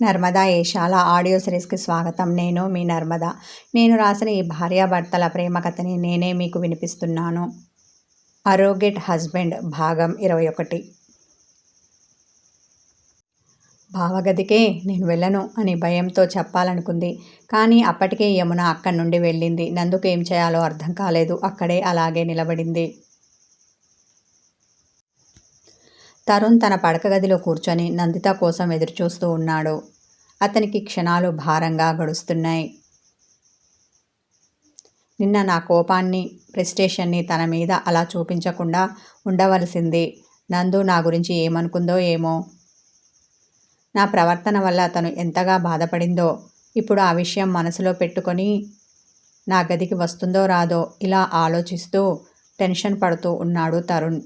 Narmada Eshala audio సిరీస్కి స్వాగతం. నేను మీ నర్మద. నేను రాసిన ఈ భార్యాభర్తల ప్రేమ కథని నేనే మీకు వినిపిస్తున్నాను. అరోగెట్ హస్బెండ్ భాగం ఇరవై ఒకటి. భావగదికే నేను వెళ్ళను అని భయంతో చెప్పాలనుకుంది. కానీ అప్పటికే యమున అక్కడి నుండి వెళ్ళింది. నందుకు ఏం చేయాలో అర్థం కాలేదు. అక్కడే అలాగే నిలబడింది. తరుణ్ తన పడక గదిలో కూర్చొని నందిత కోసం ఎదురుచూస్తూ ఉన్నాడు. అతనికి క్షణాలు భారంగా గడుస్తున్నాయి. నిన్న నా కోపాన్ని ప్రెస్టేషన్ని తన మీద అలా చూపించకుండా ఉండవలసింది. నందు నా గురించి ఏమనుకుందో ఏమో. నా ప్రవర్తన వల్ల తను ఎంతగా బాధపడిందో ఇప్పుడు ఆ విషయం మనసులో పెట్టుకొని నా గదికి వస్తుందో రాదో ఇలా ఆలోచిస్తూ టెన్షన్ పడుతూ ఉన్నాడు తరుణ్.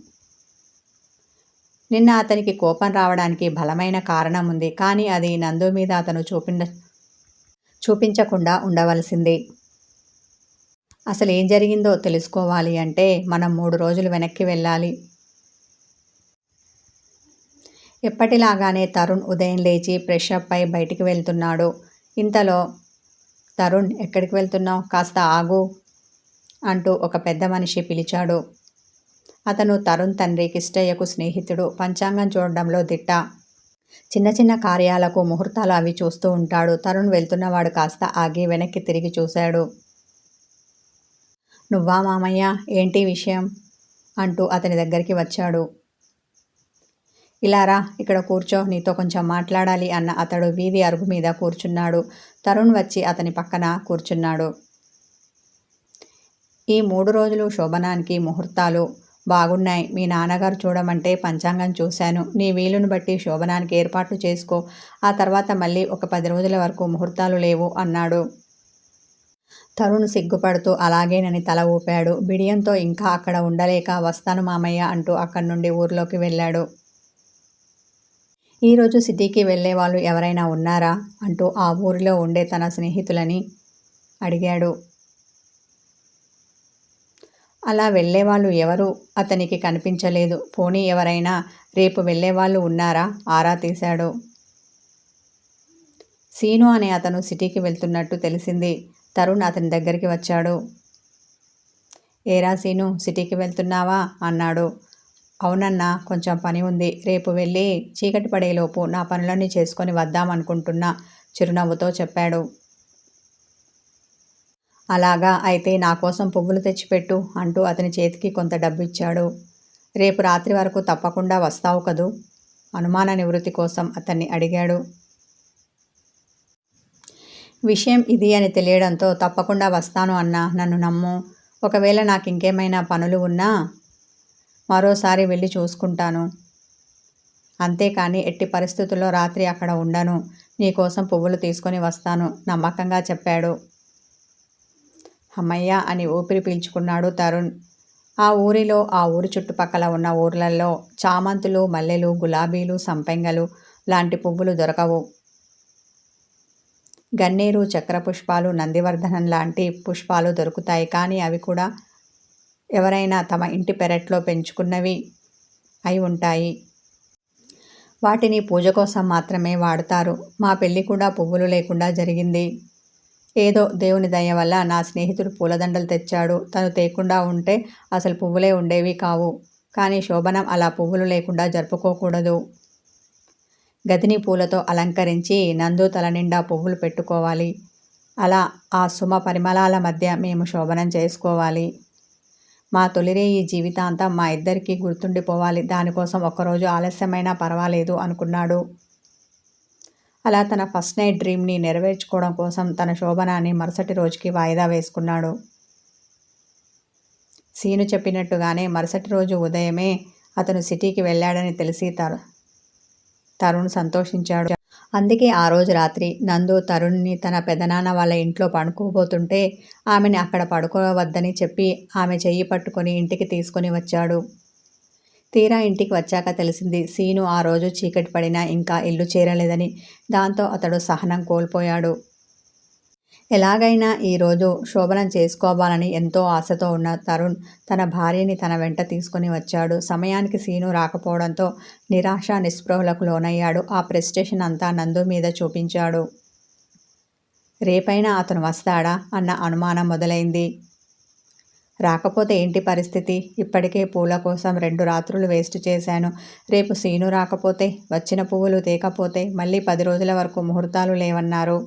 నిన్న అతనికి కోపం రావడానికి బలమైన కారణం ఉంది. కానీ అది నందు మీద అతను చూపిండ చూపించకుండా ఉండవలసింది. అసలు ఏం జరిగిందో తెలుసుకోవాలి అంటే మనం మూడు రోజులు వెనక్కి వెళ్ళాలి. ఎప్పటిలాగానే తరుణ్ ఉదయం లేచి ఫ్రెష్ అప్ అయి బయటికి వెళ్తున్నాడు. ఇంతలో తరుణ్ ఎక్కడికి వెళ్తున్నావు? కాస్త ఆగు అంటూ ఒక పెద్ద మనిషి పిలిచాడు. అతను తరుణ్ తండ్రి కిష్టయ్యకు స్నేహితుడు. పంచాంగం చూడడంలో దిట్ట. చిన్న చిన్న కార్యాలకు ముహూర్తాలు అవి చూస్తూ ఉంటాడు. తరుణ్ వెళ్తున్నవాడు కాస్త ఆగి వెనక్కి తిరిగి చూశాడు. నువ్వా మామయ్య? ఏంటి విషయం అంటూ అతని దగ్గరికి వచ్చాడు. ఇలారా ఇక్కడ కూర్చో నీతో కొంచెం మాట్లాడాలి అన్న అతడు వీధి అరుగు మీద కూర్చున్నాడు. తరుణ్ వచ్చి అతని పక్కన కూర్చున్నాడు. ఈ మూడు రోజులు శోభనానికి ముహూర్తాలు బాగున్నాయి. మీ నాన్నగారు చూడమంటే పంచాంగం చూశాను. నీ వీలును బట్టి శోభనానికి ఏర్పాట్లు చేసుకో. ఆ తర్వాత మళ్ళీ ఒక పది రోజుల వరకు ముహూర్తాలు లేవు అన్నాడు. తరుణ్ సిగ్గుపడుతూ అలాగేనని తల ఊపాడు. బిడియంతో ఇంకా అక్కడ ఉండలేక వస్తాను మామయ్య అంటూ అక్కడి నుండి ఊర్లోకి వెళ్ళాడు. ఈరోజు సిటీకి వెళ్ళే వాళ్ళు ఎవరైనా ఉన్నారా? అంటూ ఆ ఊరిలో ఉండే తన స్నేహితులని అడిగాడు. అలా వెళ్ళేవాళ్ళు ఎవరు? అతనికి కనిపించలేదు. పోనీ ఎవరైనా రేపు వెళ్ళేవాళ్ళు ఉన్నారా? ఆరా తీశాడు. సీను అనే అతను సిటీకి వెళ్తున్నట్టు తెలిసింది. తరుణ్ అతని దగ్గరికి వచ్చాడు. ఏరా సీను సిటీకి వెళ్తున్నావా? అన్నాడు. అవునన్నా కొంచెం పని ఉంది. రేపు వెళ్ళి చీకటి పడేలోపు నా పనులన్నీ చేసుకొని వద్దామనుకుంటున్నా చిరునవ్వుతో చెప్పాడు. అలాగా అయితే నా కోసం పువ్వులు తెచ్చిపెట్టు అంటూ అతని చేతికి కొంత డబ్బు ఇచ్చాడు రేపు రాత్రి వరకు తప్పకుండా వస్తావు కదూ? అనుమాన నివృత్తి కోసం అతన్ని అడిగాడు. విషయం ఇది అని తెలియడంతో తప్పకుండా వస్తాను అన్నా నన్ను నమ్ము. ఒకవేళ నాకు ఇంకేమైనా పనులు ఉన్నా మరోసారి వెళ్ళి చూసుకుంటాను. అంతేకాని ఎట్టి పరిస్థితుల్లో రాత్రి అక్కడ ఉండను. నీకోసం పువ్వులు తీసుకొని వస్తాను నమ్మకంగా చెప్పాడు. అమ్మయ్య అని ఊపిరి పీల్చుకున్నాడు తరుణ్. ఆ ఊరిలో ఆ ఊరి చుట్టుపక్కల ఉన్న ఊర్లలో చామంతులు మల్లెలు గులాబీలు సంపెంగలు లాంటి పువ్వులు దొరకవు. గన్నేరు చక్ర పుష్పాలు నందివర్ధనం లాంటి పుష్పాలు దొరుకుతాయి కానీ అవి కూడా ఎవరైనా తమ ఇంటి పెరట్లో పెంచుకున్నవి అయి ఉంటాయి. వాటిని పూజ కోసం మాత్రమే వాడతారు. మా పెళ్ళి కూడా పువ్వులు లేకుండా జరిగింది. ఏదో దేవుని దయ వల్ల నా స్నేహితుడు పూలదండలు తెచ్చాడు. తను తేకుండా ఉంటే అసలు పువ్వులే ఉండేవి కావు. కానీ శోభనం అలా పువ్వులు లేకుండా జరుపుకోకూడదు. గదిని పూలతో అలంకరించి నందు తలనిండా పువ్వులు పెట్టుకోవాలి. అలా ఆ సుమ పరిమళాల మధ్య మేము శోభనం చేసుకోవాలి. మా తొలిరే ఈ జీవితాంతం మా ఇద్దరికీ గుర్తుండిపోవాలి. దానికోసం ఒక్కరోజు ఆలస్యమైనా పర్వాలేదు అనుకున్నాడు. అలా తన ఫస్ట్ నైట్ డ్రీమ్ని నెరవేర్చుకోవడం కోసం తన శోభనాన్ని మరుసటి రోజుకి వాయిదా వేసుకున్నాడు. సీను చెప్పినట్టుగానే మరుసటి రోజు ఉదయమే అతను సిటీకి వెళ్ళాడని తెలిసి తరు తరుణ్ సంతోషించాడు. అందుకే ఆ రోజు రాత్రి నందు తరుణ్ని తన పెదనాన్న వాళ్ళ ఇంట్లో పడుకోబోతుంటే ఆమెని అక్కడ పడుకోవద్దని చెప్పి ఆమె చెయ్యి పట్టుకొని ఇంటికి తీసుకొని వచ్చాడు. తీరా ఇంటికి వచ్చాక తెలిసింది సీను ఆ రోజు చీకటి పడినా ఇంకా ఇల్లు చేరలేదని. దాంతో అతడు సహనం కోల్పోయాడు. ఎలాగైనా ఈరోజు శోభనం చేసుకోవాలని ఎంతో ఆశతో ఉన్న తరుణ్ తన భార్యని తన వెంట తీసుకుని వచ్చాడు. సమయానికి సీను రాకపోవడంతో నిరాశ నిస్పృహలకు లోనయ్యాడు. ఆ ప్రెస్టేషన్ అంతా నందు మీద చూపించాడు. రేపైనా అతను వస్తాడా? అన్న అనుమానం మొదలైంది. రాకపోతే ఏంటి పరిస్థితి? ఇప్పటికే పూల కోసం రెండు రాత్రులు వేస్ట్ చేశాను. రేపు సీను రాకపోతే వచ్చిన పువ్వులు తేకపోతే మళ్ళీ పది రోజుల వరకు ముహూర్తాలు లేవన్నారు.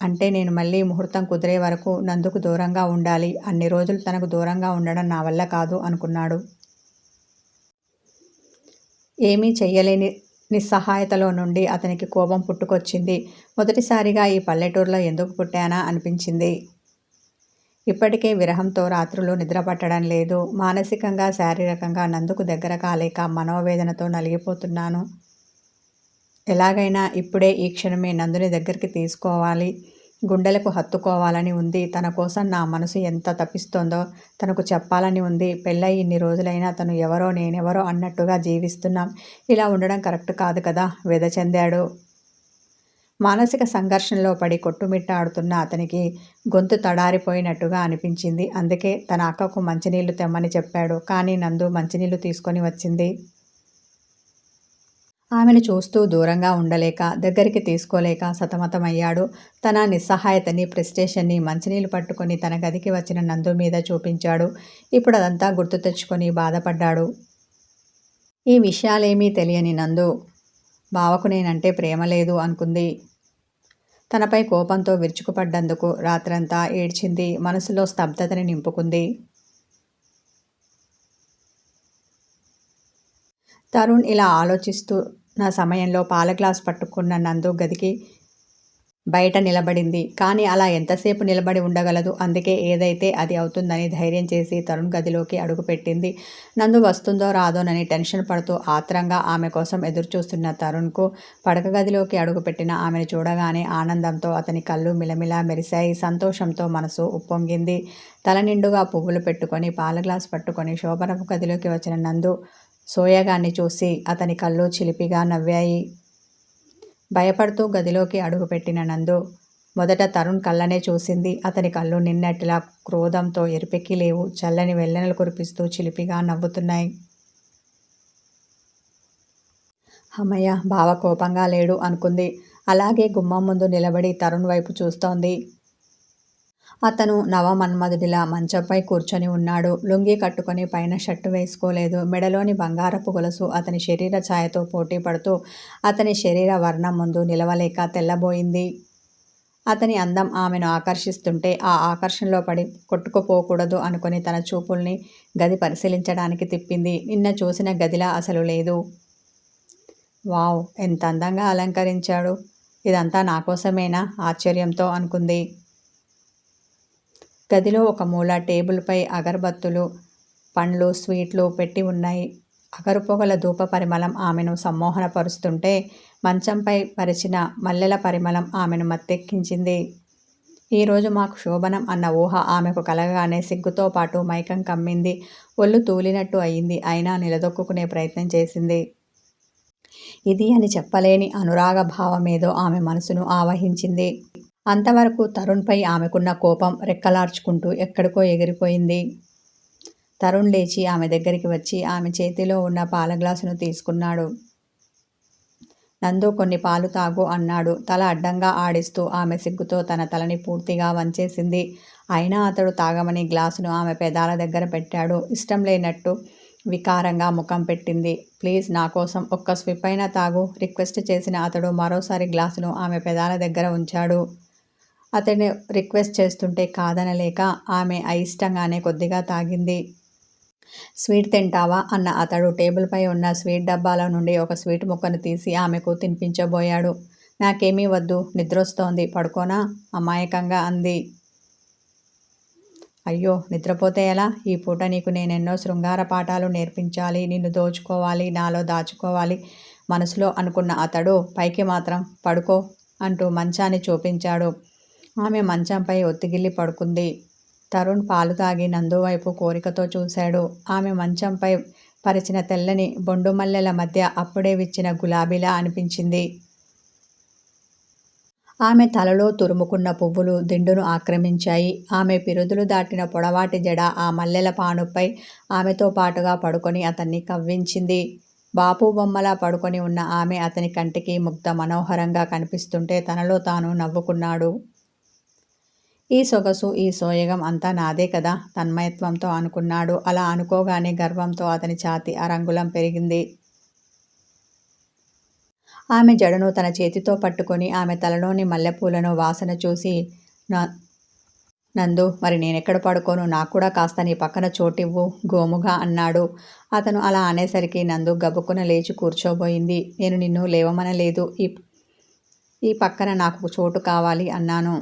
అంటే నేను మళ్ళీ ముహూర్తం కుదిరే వరకు నందుకు దూరంగా ఉండాలి. అన్ని రోజులు తనకు దూరంగా ఉండడం నా వల్ల కాదు అనుకున్నాడు. ఏమీ చెయ్యలేని నిస్సహాయతలో నుండి అతనికి కోపం పుట్టుకొచ్చింది. మొదటిసారిగా ఈ పల్లెటూరులో ఎందుకు పుట్టానా అనిపించింది. ఇప్పటికే విరహంతో రాత్రులు నిద్ర పట్టడం లేదు. మానసికంగా శారీరకంగా నందుకు దగ్గర కాలేక మనోవేదనతో నలిగిపోతున్నాను. ఎలాగైనా ఇప్పుడే ఈ క్షణమే నందుని దగ్గరికి తీసుకోవాలి. గుండెలకు హత్తుకోవాలని ఉంది. తన కోసం నా మనసు ఎంత తప్పిస్తోందో తనకు చెప్పాలని ఉంది. పెళ్ళై ఇన్ని రోజులైనా తను ఎవరో నేనెవరో అన్నట్టుగా జీవిస్తున్నాం. ఇలా ఉండడం కరెక్ట్ కాదు కదా? వెద చెందాడు. మానసిక సంఘర్షణలో పడి కొట్టుమిట్టాడుతున్న అతనికి గొంతు తడారిపోయినట్టుగా అనిపించింది. అందుకే తన అక్కకు మంచినీళ్ళు తెమ్మని చెప్పాడు. కానీ నందు మంచినీళ్ళు తీసుకొని వచ్చింది. ఆమెను చూస్తూ దూరంగా ఉండలేక దగ్గరికి తీసుకోలేక సతమతమయ్యాడు. తన నిస్సహాయతని ప్రెస్టేషన్ని మంచినీళ్ళు పట్టుకొని తన గదికి వచ్చిన నందు మీద చూపించాడు. ఇప్పుడు అదంతా గుర్తు తెచ్చుకొని బాధపడ్డాడు. ఈ విషయాలేమీ తెలియని నందు బావకు నేనంటే ప్రేమ లేదు అనుకుంది. తనపై కోపంతో విరుచుకుపడ్డందుకు రాత్రంతా ఏడ్చింది మనసులో స్తబ్దతని నింపుకుంది. తరుణ్ ఇలా ఆలోచిస్తూ నా సమయంలో పాల గ్లాస్ పట్టుకున్న నందు గదికి బయట నిలబడింది. కానీ అలా ఎంతసేపు నిలబడి ఉండగలదు? అందుకే ఏదైతే అది అవుతుందని ధైర్యం చేసి తరుణ్ గదిలోకి అడుగుపెట్టింది. నందు వస్తుందో రాదోనని టెన్షన్ పడుతూ ఆత్రంగా ఆమె కోసం ఎదురుచూస్తున్న తరుణ్కు పడక గదిలోకి అడుగుపెట్టిన ఆమెను చూడగానే ఆనందంతో అతని కళ్ళు మిలమిలా మెరిశాయి. సంతోషంతో మనసు ఉప్పొంగింది. తల నిండుగా పువ్వులు పెట్టుకొని పాల గ్లాస్ పట్టుకొని శోభనపు గదిలోకి వచ్చిన నందు సోయగాన్ని చూసి అతని కళ్ళు చిలిపిగా నవ్వాయి. భయపడుతూ గదిలోకి అడుగుపెట్టిన నందు మొదట తరుణ్ కళ్ళనే చూసింది. అతని కళ్ళు నిన్నట్లా క్రోధంతో ఎరిపెక్కి లేవు. చల్లని వెల్లెనలు కురిపిస్తూ చిలిపిగా నవ్వుతున్నాయి. అమ్మయ్య బావ కోపంగా లేడు అనుకుంది. అలాగే గుమ్మం ముందు నిలబడి తరుణ్ వైపు చూస్తోంది. అతను నవమన్మధుడిలా మంచంపై కూర్చొని ఉన్నాడు. లుంగి కట్టుకొని పైన షర్టు వేసుకోలేదు. మెడలోని బంగారపు గొలుసు అతని శరీర ఛాయతో పోటీ పడుతూ అతని శరీర వర్ణం ముందు నిలవలేక తెల్లబోయింది. అతని అందం ఆమెను ఆకర్షిస్తుంటే ఆ ఆకర్షణలో పడి కొట్టుకుపోకూడదు అనుకుని తన చూపుల్ని గది పరిశీలించడానికి తిప్పింది. నిన్న చూసిన గదిలా అసలు లేదు. వావ్ ఎంత అందంగా అలంకరించాడు. ఇదంతా నా కోసమేనా? ఆశ్చర్యంతో అనుకుంది. గదిలో ఒక మూల టేబుల్పై అగరబత్తులు పండ్లు స్వీట్లు పెట్టి ఉన్నాయి. అగరుపొగల ధూప పరిమళం ఆమెను సమ్మోహనపరుస్తుంటే మంచంపై పరిచిన మల్లెల పరిమళం ఆమెను మత్తెక్కించింది. ఈరోజు మాకు శోభనం అన్న ఊహ ఆమెకు కలగగానే సిగ్గుతో పాటు మైకం కమ్మింది. ఒళ్ళు తూలినట్టు అయింది. అయినా నిలదొక్కునే ప్రయత్నం చేసింది. ఇది అని చెప్పలేని అనురాగ భావమేదో ఆమె మనసును ఆవహించింది. అంతవరకు తరుణ్పై ఆమెకున్న కోపం రెక్కలార్చుకుంటూ ఎక్కడికో ఎగిరిపోయింది. తరుణ్ లేచి ఆమె దగ్గరికి వచ్చి ఆమె చేతిలో ఉన్న పాల గ్లాసును తీసుకున్నాడు. నందు కొన్ని పాలు తాగు అన్నాడు. తల అడ్డంగా ఆడిస్తూ ఆమె సిగ్గుతో తన తలని పూర్తిగా వంచేసింది. అయినా అతడు తాగమని గ్లాసును ఆమె పెదాల దగ్గర పెట్టాడు. ఇష్టం లేనట్టు వికారంగా ముఖం పెట్టింది. ప్లీజ్ నా కోసం ఒక్క స్విప్ అయినా తాగు. రిక్వెస్ట్ చేసిన అతడు మరోసారి గ్లాసును ఆమె పెదాల దగ్గర ఉంచాడు. అతన్ని రిక్వెస్ట్ చేస్తుంటే కాదనలేక ఆమె అయిష్టంగానే కొద్దిగా తాగింది. స్వీట్ తింటావా? అన్న అతడు టేబుల్పై ఉన్న స్వీట్ డబ్బాల నుండి ఒక స్వీట్ ముక్కను తీసి ఆమెకు తినిపించబోయాడు. నాకేమీ వద్దు నిద్రొస్తోంది పడుకోనా? అమాయకంగా అంది. అయ్యో నిద్రపోతే ఎలా? ఈ పూట నీకు నేనెన్నో శృంగార పాఠాలు నేర్పించాలి నిన్ను దోచుకోవాలి నాలో దాచుకోవాలి మనసులో అనుకున్న అతడు పైకి మాత్రం పడుకో అంటూ మంచాన్ని చూపించాడు. ఆమె మంచంపై ఒత్తిగిల్లి పడుకుంది. తరుణ్ పాలు తాగి నందువైపు కోరికతో చూశాడు. ఆమె మంచంపై పరిచిన తెల్లని బొండుమల్లెల మధ్య అప్పుడే విచ్చిన గులాబీలా అనిపించింది. ఆమె తలలో తురుముకున్న పువ్వులు దిండును ఆక్రమించాయి. ఆమె పిరుదులు దాటిన పొడవాటి జడ ఆ మల్లెల పానుపై ఆమెతో పాటుగా పడుకొని అతన్ని కవ్వించింది. బాపు బొమ్మలా పడుకొని ఉన్న ఆమె అతని కంటికి ముగ్ధ మనోహరంగా కనిపిస్తుంటే తనలో తాను నవ్వుకున్నాడు. ఈ సొగసు ఈ సోయగం అంతా నాదే కదా తన్మయత్వంతో అనుకున్నాడు. అలా అనుకోగానే గర్వంతో అతని ఛాతి అరంగుళం పెరిగింది. ఆమె జడను తన చేతితో పట్టుకొని ఆమె తలలోని మల్లెపూలను వాసన చూసి నందు మరి నేనెక్కడ పడుకోను? నాకు కూడా కాస్త నీ పక్కన చోటివ్వు గోముగా అన్నాడు. అతను అలా అనేసరికి నందు గబుక్కున లేచి కూర్చోబోయింది. నేను నిన్ను లేవమనలేదు. ఈ ఈ పక్కన నాకు చోటు కావాలి అన్నాను.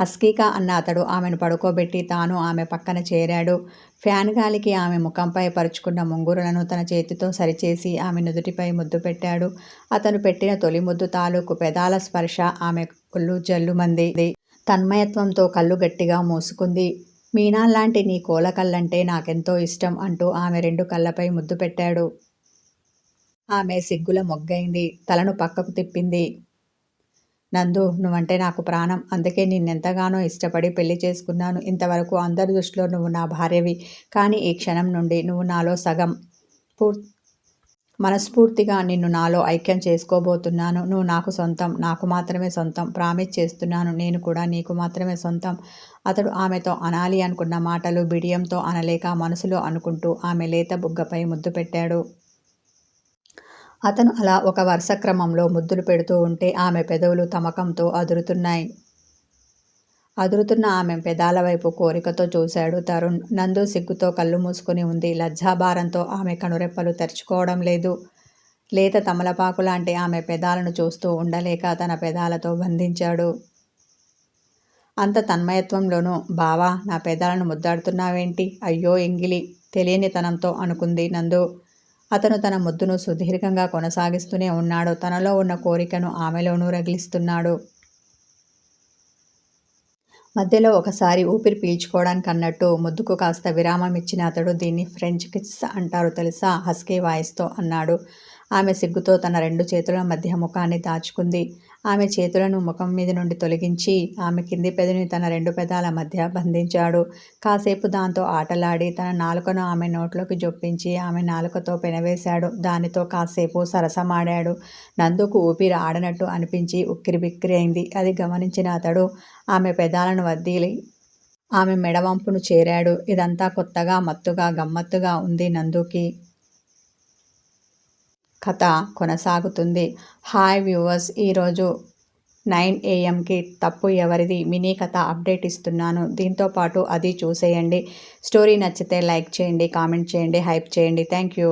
హస్కీకా అన్న అతడు ఆమెను పడుకోబెట్టి తాను ఆమె పక్కన చేరాడు. ఫ్యాన్ గాలికి ఆమె ముఖంపై పరుచుకున్న ముంగురులను తన చేతితో సరిచేసి ఆమె నుదుటిపై ముద్దు పెట్టాడు. అతను పెట్టిన తొలి ముద్దు తాలూకు పెదాల స్పర్శ ఆమె కళ్ళు జల్లుమంది. తన్మయత్వంతో కళ్ళు గట్టిగా మూసుకుంది. మీనాల్లాంటి నీ కోల కళ్ళంటే నాకెంతో ఇష్టం అంటూ ఆమె రెండు కళ్ళపై ముద్దు పెట్టాడు. ఆమె సిగ్గుల మొగ్గైంది. తలను పక్కకు తిప్పింది. నందు నువ్వంటే నాకు ప్రాణం. అందుకే నిన్నెంతగానో ఇష్టపడి పెళ్ళి చేసుకున్నాను. ఇంతవరకు అందరి దృష్టిలో నువ్వు నా భార్యవి. కానీ ఈ క్షణం నుండి నువ్వు నాలో సగం పూర్ మనస్ఫూర్తిగా నిన్ను నాలో ఐక్యం చేసుకోబోతున్నాను. నువ్వు నాకు సొంతం నాకు మాత్రమే సొంతం. ప్రామిస్ చేస్తున్నాను. నేను కూడా నీకు మాత్రమే సొంతం. అతడు ఆమెతో అనాలి అనుకున్న మాటలు బిడియంతో అనలేక మనసులో అనుకుంటూ ఆమె లేత బుగ్గపై ముద్దు పెట్టాడు. అతను అలా ఒక వరుస క్రమంలో ముద్దులు పెడుతూ ఉంటే ఆమె పెదవులు తమకంతో అదురుతున్నాయి. అదురుతున్న ఆమె పెదాల వైపు కోరికతో చూశాడు తరుణ్. నందు సిగ్గుతో కళ్ళు మూసుకుని ఉంది. లజ్జాభారంతో ఆమె కనురెప్పలు తెరుచుకోవడం లేదు. లేత తమలపాకు లాంటి ఆమె పెదాలను చూస్తూ ఉండలేక తన పెదాలతో బంధించాడు. అంత తన్మయత్వంలోనూ బావా నా పెదాలను ముద్దాడుతున్నావేంటి? అయ్యో ఎంగిలి. తెలియనితనంతో అనుకుంది నందు. అతను తన ముద్దును సుదీర్ఘంగా కొనసాగిస్తూనే ఉన్నాడు. తనలో ఉన్న కోరికను ఆమెలోనూ రగిలిస్తున్నాడు. మధ్యలో ఒకసారి ఊపిరి పీల్చుకోవడానికి అన్నట్టు ముద్దుకు కాస్త విరామం ఇచ్చిన అతడు దీన్ని ఫ్రెంచ్ కిస్ అంటారు తెలుసా? హస్కీ వాయిస్తో అన్నాడు. ఆమె సిగ్గుతో తన రెండు చేతుల మధ్య ముఖాన్ని దాచుకుంది. ఆమె చేతులను ముఖం మీద నుండి తొలగించి ఆమె కింది పెదవిని తన రెండు పెదాల మధ్య బంధించాడు. కాసేపు దాంతో ఆటలాడి తన నాలుకను ఆమె నోట్లోకి జొప్పించి ఆమె నాలుకతో పెనవేశాడు. దానితో కాసేపు సరసమాడాడు. నందుకు ఊపిరి ఆడనట్టు అనిపించి ఉక్కిరి బిక్కిరి అయింది. అది గమనించిన అతడు ఆమె పెదాలను వద్దీలి ఆమె మెడవంపును చేరాడు. ఇదంతా కొత్తగా మత్తుగా గమ్మత్తుగా ఉంది నందుకి. కథ కొనసాగుతుంది. హాయ్ వ్యూవర్స్ ఈరోజు నైన్ ఏఎంకి తప్పు ఎవరిది మినీ కథ అప్డేట్ ఇస్తున్నాను. దీంతో పాటు అది చూసేయండి. స్టోరీ నచ్చితే లైక్ చేయండి కామెంట్ చేయండి హైప్ చేయండి. Thank you.